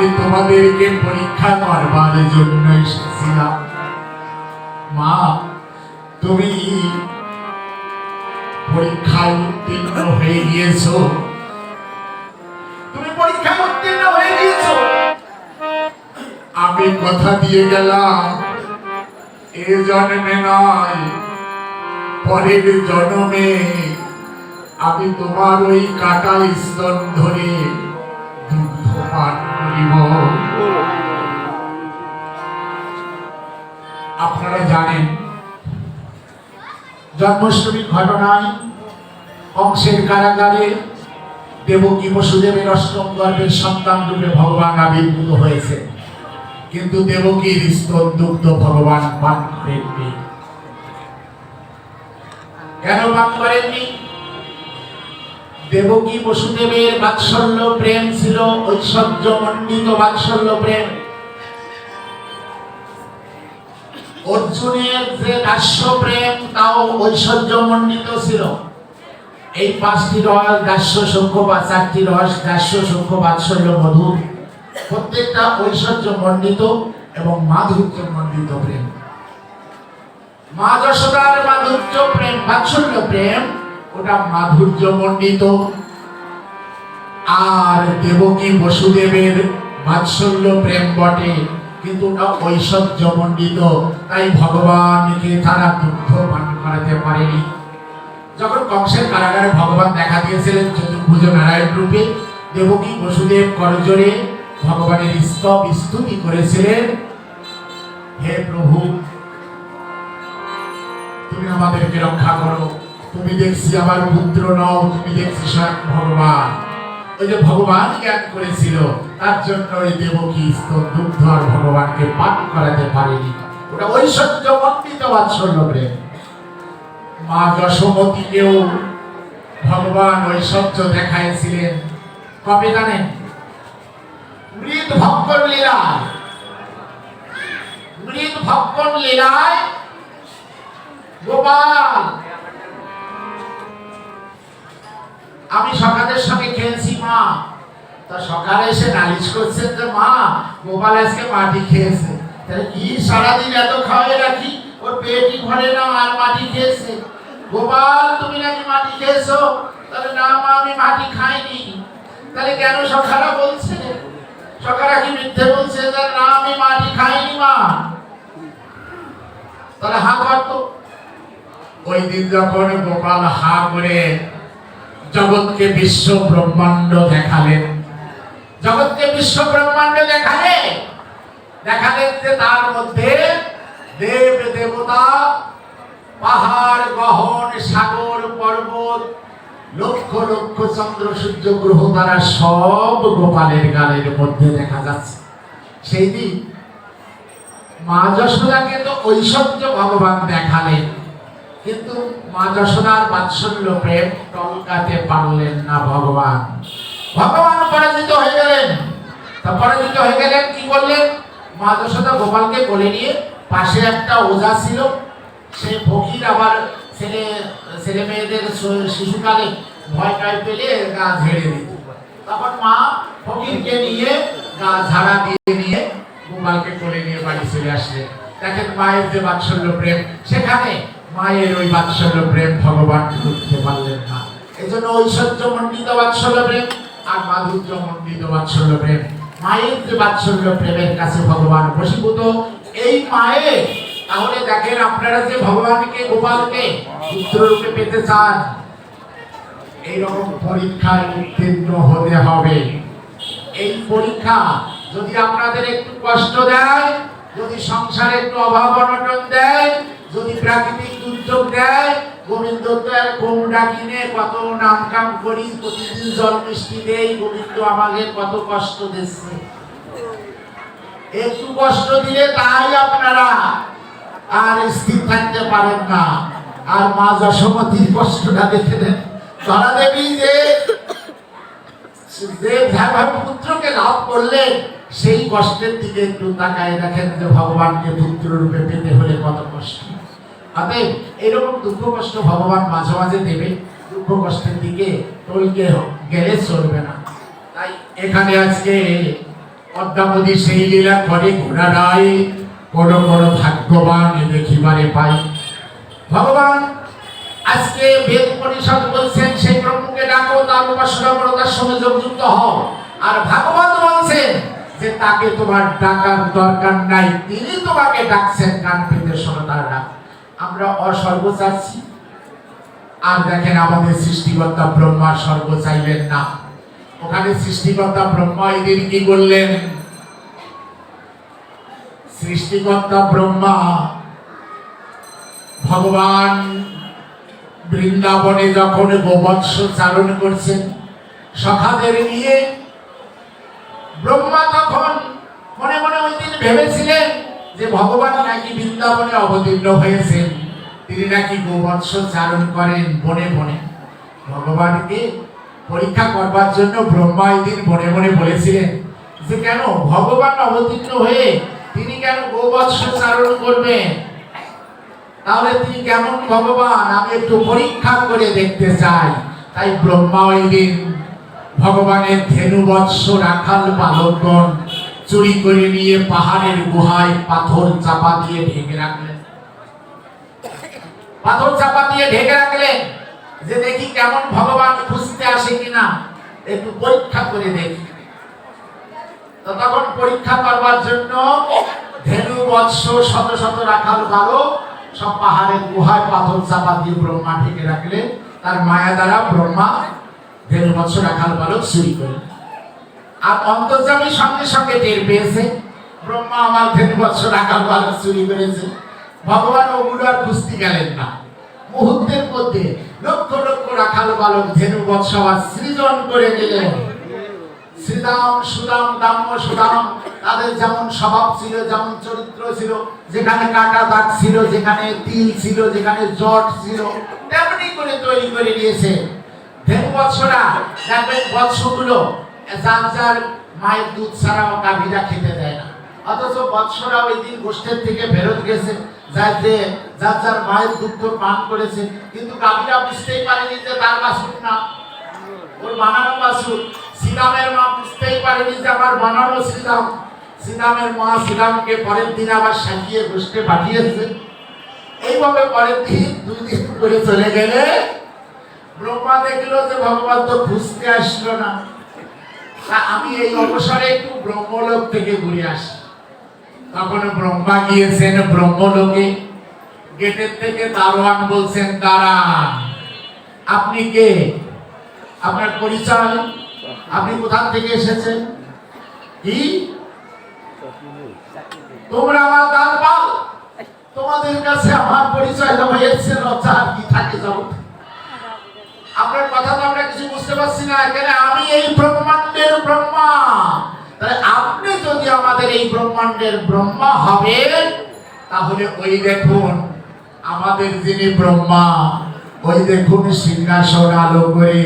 আমি তোমাদেরকে পরীক্ষা করবার জন্য এসেছিলাম। মা, তুমি পরীক্ষায় উত্তীর্ণ হয়ে গিয়েছো। তুমি পরীক্ষায় উত্তীর্ণ হয়ে গিয়েছো। আমি কথা দিয়ে গেলাম, এ জন্মে নয়, পরের জন্মে আমি তোমার ওই কাটা স্তন ধরে দুগ্ধ পান করিব আপনারা জানেন, জন্মাষ্টমীর ঘটনায় কংসের কারাগারে দেবকী বসুদেবের অষ্টম গর্ভের সন্তান রূপে ভগবান আবির্ভূত হয়েছে। কিন্তু দেবকীর স্তন দুগ্ধ ভগবান পান করেননি। কেন পান করেননি? দেবকী বসুদেবের বাৎসল্য প্রেম ছিল ঐশ্বর্য মণ্ডিত বাৎসল্য প্রেম। অর্জুনের যে দাস্য প্রেম, তাও ঐশ্বর্য মণ্ডিত ছিল। এই পাঁচটি রস দাস্য সখ্য বা চারটি রস দাস্য সখ্য বাৎসল্য মধুর। প্রত্যেকটা ঐশ্বর্য মণ্ডিত এবং মাধুর্য মণ্ডিত প্রেম। মা যশোদার মাধুর্য প্রেম, বাৎসল্য প্রেম ওটা মাধুর্য মণ্ডিত আর দেবকী বসুদেবের বাৎসল্য প্রেম বটে, কিন্তু ওটা ঐশ্বর্য মণ্ডিত তাই ভগবানকে তারা দুগ্ধ পান করাতে পারেনি। যখন কংসের কারাগারে ভগবান দেখা দিয়েছিলেন চতুর্ভুজ নারায়ণ রূপে, দেবকী বসুদেব করজোরে ভগবানের স্তব স্তুতি করেছিলেন। হে প্রভু, তুমি আমাদেরকে রক্ষা করো। তুমি দেখছি আমার পুত্র নও, তুমি দেখছি স্বয়ং ভগবান। ওই যে ভগবান জ্ঞান করেছিল, তার জন্য ওই দেবকী স্তব দুগ্ধ আর ভগবানকে পান করাতে পারেনি। ওটা ঐশ্বর্য মন্ডিত বাৎসল্য প্রেম। মা যশোমতীকেও ভগবান ঐশ্বর্য দেখাইছিলেন। কবে জানেন? মৃত ভক্কর লীলায়। মৃত ভক্কর লীলায় গোপাল আমি সকালের সঙ্গে খেয়েছি, মা। তা সকালে এসে নালিশ করছেন যে, মা, গোপাল আজকে মাটি খেয়েছে। তাহলে কি সারাদিন এত খাওয়াই রাখি? ওর পেটই ভরে না, আর মাটি খেয়েছে। গোপাল, তুমি নাকি মাটি খেয়েছো? তাহলে না, মা, আমি মাটি খাইনি। তাহলে কেন সকালা বলছে? সকালা কি মিথ্যে বলছে? যে না, আমি মাটি খাইনি, মা। তাহলে হা করতো ওই দিন যখন গোপাল হা করে জগৎকে বিশ্ব ব্রহ্মাণ্ড দেখালেন জগৎকে বিশ্ব ব্রহ্মাণ্ড দেখালে? দেখালেন যে তার মধ্যে দেব, দেবতা, পাহাড়, গহন, সাগর, পর্বত, লক্ষ লক্ষ চন্দ্র, সূর্য, গ্রহ তারা সব গোপালের গানের মধ্যে দেখা যাচ্ছে। সেই দিন মা যশোদাকে তো ঐশ্বর্য ভগবান দেখালেন। কিন্তু মা যশোদার বাৎসল্য প্রেম টলকাতে পারলেন না ভগবান। ভগবান পরাজিত হয়ে গেলেন। তা পরাজিত হয়ে গেলেন, কি করলেন? মা যশোদা গোপালকে কোলে নিয়ে পাশে একটা ওঝা ছিল। সে ফকির আবার ছেলে ছেলে মেয়েদের শিশুকালে ভয় টয় পেলে গা ঝেড়ে দিত। তখন মা ফকিরকে নিয়ে গা ঝাড়া দিয়ে নিয়ে গোপালকে কোলে নিয়ে বাড়ি চলে আসলেন। দেখেন মায়ের যে বাৎসল্য প্রেম, সেখানে মায়ের ওই বাৎসল্য প্রেম ভগবান করতে পারলেন না। এই জন্য ঐশ্বর্য মণ্ডিত বাৎসল্য প্রেম আর মাধুর্য মণ্ডিত বাৎসল্য প্রেম, মায়ের যে বাৎসল্য প্রেমের কাছে ভগবান বশীভূত, এই মায়ে, তাহলে দেখেন আপনারা যে ভগবানকে, গোপালকে পুত্র রূপে পেতে চান, এইরকম পরীক্ষায় উত্তীর্ণ হতে হবে। এই পরীক্ষা যদি আপনাদের একটু কষ্ট দেয়, যদি সংসারে একটু অভাব অনটন দেয়, যদি প্রাকৃতিক আর কম ডাকিনে কত নাম কাম করি, প্রতিদিন জল দেই আর কষ্টটা দেখে দেন ধরা দেবী যে যে পুত্রকে লাভ করলেন সেই কষ্টের দিকে একটু তাকায় দেখেন যে ভগবানকে পুত্র রূপে পেতে হলে কত কষ্ট। অতএব এরকম দুঃখ কষ্ট ভগবান মাঝে মাঝে দেবে। দুঃখ কষ্টের দিকে টলকে গেলে চলবে না। তাই এখানে আজকে অদ্যাবধি সেই লীলা করে ঘোড়ারায় কোন কোন ভাগ্যবান দেখিবারে পাই ভগবান আজকে বেদ পরিষদ বলছেন সেই ব্রহ্মকে ডাকো, তার উপাসনা করো, তার সঙ্গে যোগযুক্ত হও। আর ভাগবত বলছেন যে, তাকে তোমার ডাকার দরকার নাই, তিনি তোমাকে ডাকছেন কান পেতে শোনো তার ডাক আমরা অস্বর্গ চাচ্ছি আর দেখেন আমাদের সৃষ্টিকর্তা ব্রহ্মা স্বর্গ চাইলেন না। ওখানে সৃষ্টিকর্তা ব্রহ্মা এদের কি করলেন? সৃষ্টিকর্তা ব্রহ্মা ভগবান বৃন্দাবনে যখন গোবৎস চারণ করছেন, সখাদের নিয়ে ব্রহ্মা তখন মনে মনে ওই দিন ভেবেছিলেন যে ভগবান নাকি বৃন্দাবনে অবতীর্ণ হয়েছেন, তিনি নাকি গোবৎস চারণ করেন বনে বনে। ভগবানকে পরীক্ষা করবার জন্য ব্রহ্মা দিন বনে বনে বলেছিলেন যে, কেন? ভগবান অবতীর্ণ হয়ে তিনি কেন গোবৎস চারণ করবেন? তাহলে তিনি কেমন ভগবান? আমি একটু পরীক্ষা করে দেখতে চাই। তাই ব্রহ্মা ওই দিন ভগবানের ধেনু বৎস রাখাল বালকগণ চুরি করে নিয়ে পাহাড়ের গুহায় পাথর চাপা দিয়ে ঢেকে রাখলেন। পাথর চাপা দিয়ে ঢেকে রাখলেন যে দেখি কেমন ভগবান খুঁজতে আসে কিনা। একটু পরীক্ষা করে দেখি। তখন পরীক্ষা করবার জন্য ধেনু, বৎস, শত শত রাখাল, বালক সব পাহাড়ের গুহায় পাথর চাপা দিয়ে ব্রহ্মা ঢেকে রাখলেন। তার মায়া দ্বারা ব্রহ্মা, ধেনু, বৎস, রাখাল, বালক চুরি করলেন। আর অন্তর্জামী সঙ্গে সঙ্গে টের পেয়েছে। ব্রহ্মা আমার ধেনু বৎস রাখাল বালক চুরি করেছে। ভগবান ওগুলো আর বুঝতে গেলেন না। মুহূর্তের মধ্যে লক্ষ লক্ষ রাখাল বালক ধেনু বৎস আবার সৃজন করে দিলেন শ্রীদাম, সুদাম, দাম্য, সুদাম, তাদের যেমন স্বভাব ছিল, যেমন চরিত্র ছিল, যেখানে কাটা দাগ ছিল, যেখানে তিল ছিল, যেখানে জট ছিল, তেমনি করে তৈরি করে নিয়েছে। ধেনু বৎসরা দেখবেন বৎসগুলো যার যার মায়ের দুধ ছাড়াও গাভীরা খেতে দেয় না। অথচ বৎসরা ওই দিন গোষ্ঠের থেকে ফেরত গেছে। যার যে যার যার মায়ের দুধ পান করেছে। কিন্তু গাভীরা বুঝতেই পারেনি যে তার বাসুর না। ওর বানানো বাসুর। শ্রীরামের মা বুঝতেই পারেনি যে আমার বানানো শ্রীরাম। শ্রীরামের মা শ্রীরামকে পরের দিন আবার সাজিয়ে গোষ্ঠে পাঠিয়েছে। এইভাবে পরের দিন দুই দিন করে চলে গেলে ব্রহ্মা দেখল যে ভগবান তো খুঁজতে আসলো না। তা আমি এই অবসরে একটু ব্রহ্মলোক থেকে ঘুরে আসি। তখন ব্রহ্মা গিয়েছেন, ব্রহ্মলোকে গেটের থেকে দারোয়ান বলছেন, দাঁড়ান, আপনি কে? আপনার পরিচয়? আপনি কোথা থেকে এসেছেন? কি? তোমরা আমার দান পাও তোমাদের কাছে আমার পরিচয় দেওয়া এসছে লজ্জা আর কি থাকে জগৎ আপনার কথা তো আমরা কিছু বুঝতে পারছি না, এখানে আমি এই ব্রহ্মাণ্ডের ব্রহ্মা। তাহলে আপনি যদি আমাদের এই ব্রহ্মাণ্ডের ব্রহ্মা হবেন, তাহলে ওই দেখুন, আমাদের যিনি ব্রহ্মা, ওই দেখুন সিংহাসন আলো করে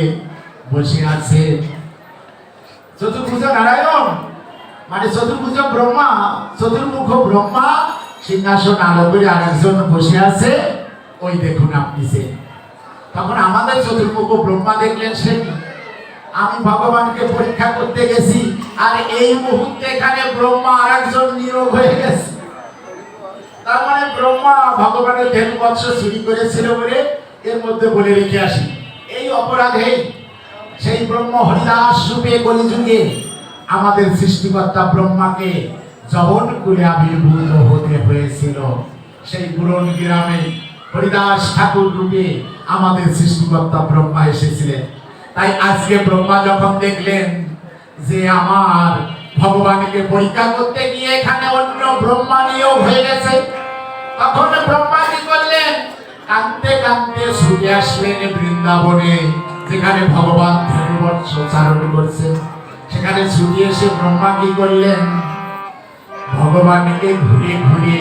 বসে আছে। চতুর্ভুজ নারায়ণ মানে চতুর্ভুজ ব্রহ্মা, চতুর্মুখ ব্রহ্মা, সিংহাসন আলো করে আরেকজন বসে আছে, ওই দেখুন আপনি সে তখন আমাদের চতুর্মুখ ব্রহ্মা দেখলেন সে, আমি ভগবানকে পরীক্ষা করতে গেছি, আর এই মুহূর্তে এখানে ব্রহ্মা আরেকজন নিয়োগ হয়ে গেছে। তার মানে ব্রহ্মা ভগবানের ধেনু বৎস চুরি করেছিল বলে এর মধ্যে বলে রেখে আসি। এই অপরাধে সেই ব্রহ্ম হরিদাস রূপে কলিযুগে আমাদের সৃষ্টিকর্তা ব্রহ্মাকে জবন করে আবির্ভূত হতে হয়েছিল। সেই পুরন গ্রামে হরিদাস ঠাকুর রূপে আমাদের সৃষ্টিকর্তা ব্রহ্মা এসেছিলেন। তাই আজকে ব্রহ্মা যখন দেখলেন যে আমার ভগবানকে পরীক্ষা করতে গিয়ে এখানে অন্য ব্রহ্মা নিয়েও হয়ে গেছে, তখন ব্রহ্মা কি করলেন? কাঁদতে কাঁদতে ছুটে আসলেন বৃন্দাবনে, যেখানে ভগবান ধনুবৎস চারণ করছে। সেখানে ছুটে এসে ব্রহ্মা কি করলেন? ভগবানকে ঘুরে ঘুরে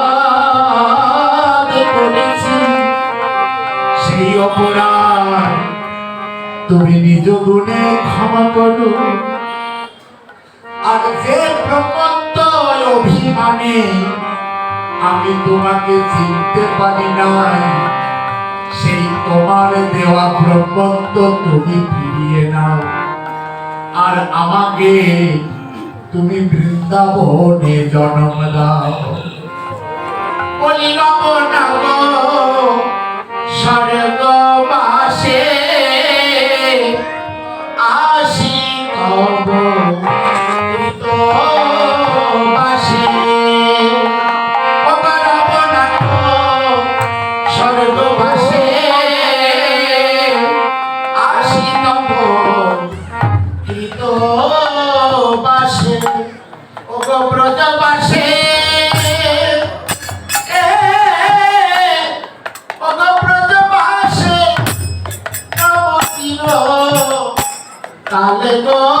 অপরাধ। তুমি নিজ গুণে ক্ষমা করো। আর যে ব্রহ্মত্ব অভিমানে, আমি তোমাকে চিনতে পারি নাই। সেই তোমার দেওয়া ব্রহ্মত্ব তুমি ফিরিয়ে নাও। আর আমাকে তুমি বৃন্দাবনে জন্ম দাও। বলি নব কালে গো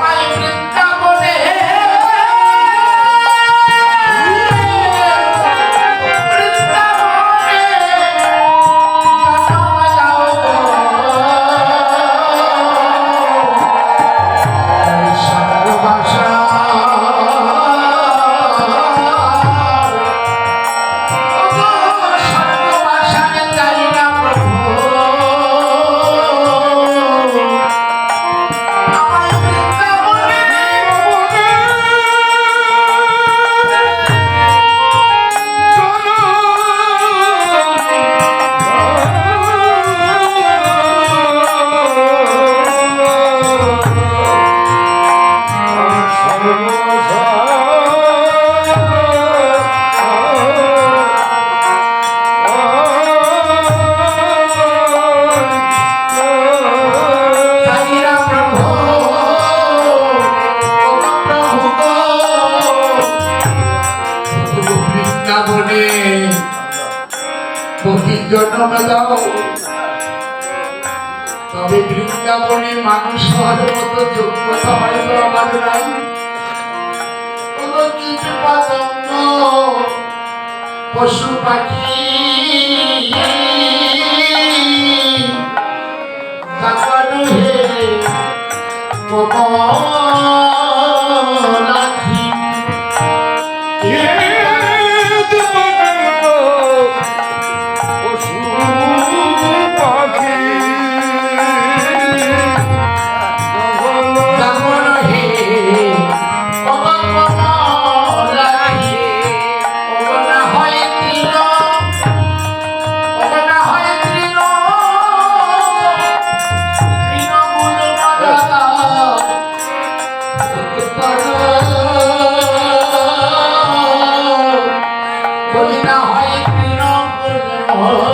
বৃন্দাবনে কোটি জন্ম দাও তবে বৃন্দাবনে মানুষ হওয়ার মতো যোগ্যতা হয়তো আমার নাই। পশু পাখি। তাকানো হে কমলাক্ষী Oh,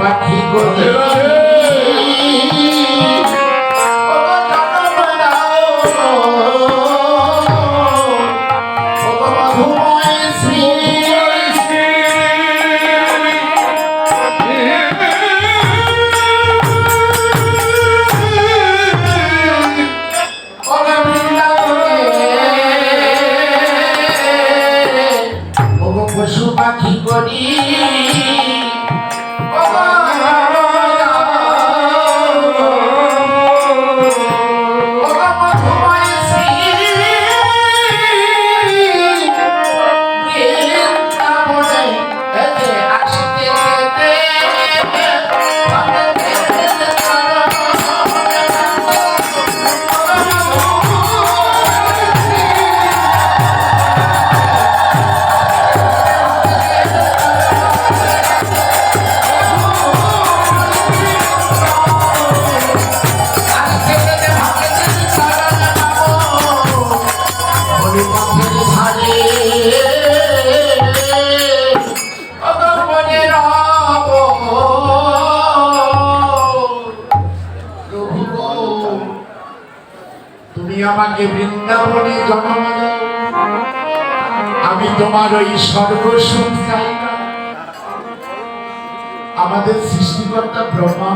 পাখি গোল তোমার ওই স্বর্গ সুখ চাই আমাদের সৃষ্টিকর্তা ব্রহ্মা